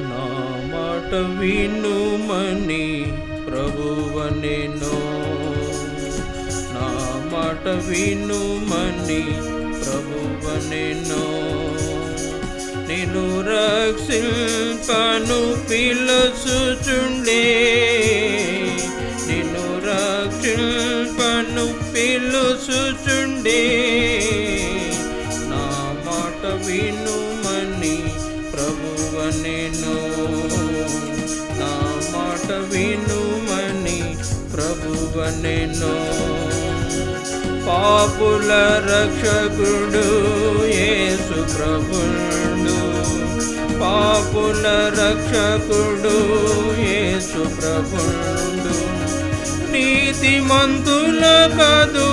నా మాట వినుమని ప్రభువనెనో నా. మాట వినుమని ప్రభువనెనో నేను రక్షింపను పిలుచుచుండే. ప్రభువనెను పాపుల రక్షకుడు యేసు ప్రభుడు పాపుల రక్షకుడు యేసు ప్రభుడు నీతిమంతుల కదు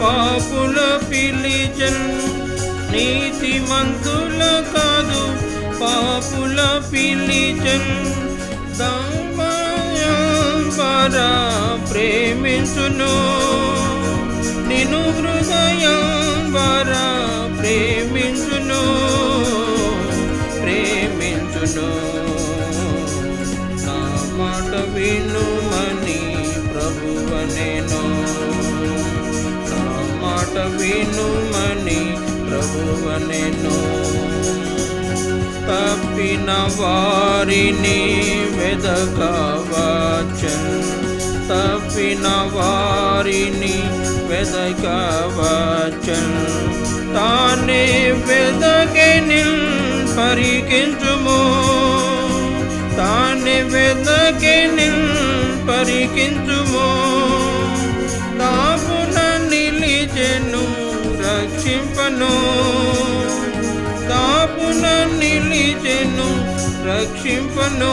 పాపుల పిలిచన్. నీతిమంతుల కాదు పాపుల పిలిచన్. దా ద్వారా ప్రేమించును. నిన్ను హృదయం ద్వారా ప్రేమించును. ప్రేమించును. నా మాట వినుమని ప్రభువనేను నా. మాట వినుమని ప్రభువనేను తప్పిన వారిని వెదకవచ్చన్ తప్పిన వారిని వెదకవచ్చన్ తానే వెదకెని పరికించుము. తానే వెదకెని పరికించుము. రక్షింపను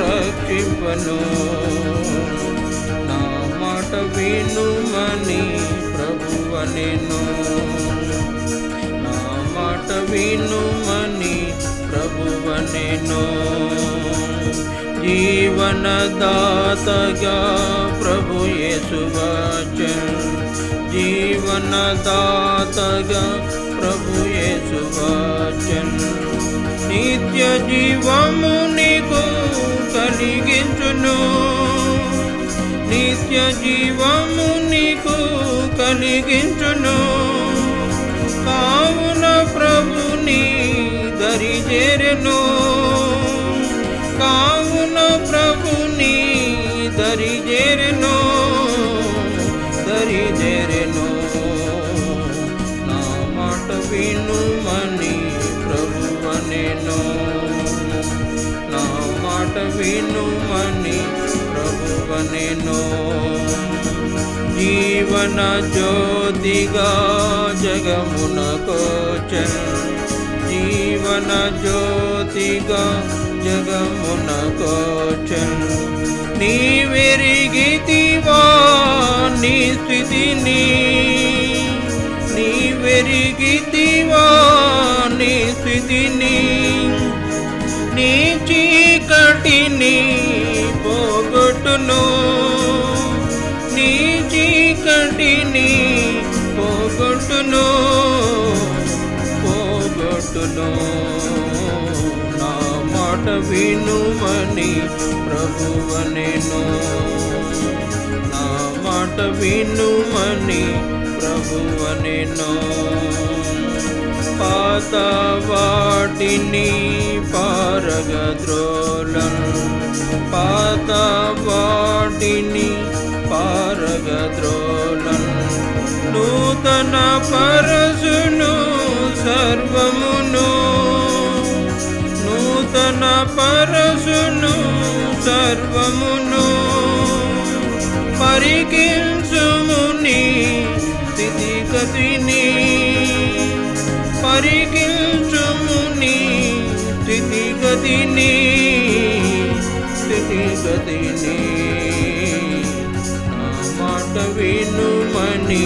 రక్షింపను. నా మాట వినుమని ప్రభువ నేను. నా మాట వినుమని ప్రభువ నేను. జీవనదాతగా ప్రభు యేసువాచ జీవనదాతగా ప్రభు యేసువాచన్ నిత్య జీవము నీకు కలిగించును. నిత్య జీవము నీకు కలిగించును. కావున ప్రభుని దరిజేరను కావున ప్రభుని దరిజే వినుమని ప్రభువ నేను నా మాట వినుమని ప్రభువ నేను జీవన జ్యోతిగా జగమునకోచన్ జీవన జ్యోతిగా జగమున కోచన్ నీ వెరిగితివా నీ స్థితిని నీ వెరిగితివా నీ స్థితిని నీ చీకటిని పోగొట్టును. నీ చీకటిని పోగొట్టును పోగొట్టును. నా మాట వినుమని ప్రభువనెను. నా మాట వినుమని ప్రభువనెను. పాత వాటిని పారగద్రోలం. పాత వాటిని పారగద్రోలం. నూతన పరసును సర్వమును. నూతన పరసును సర్వమును. పరికించుముని స్థితిగతిని పరికించుముని స్థితిగతిని స్థితిగతిని నా మాట వినుమని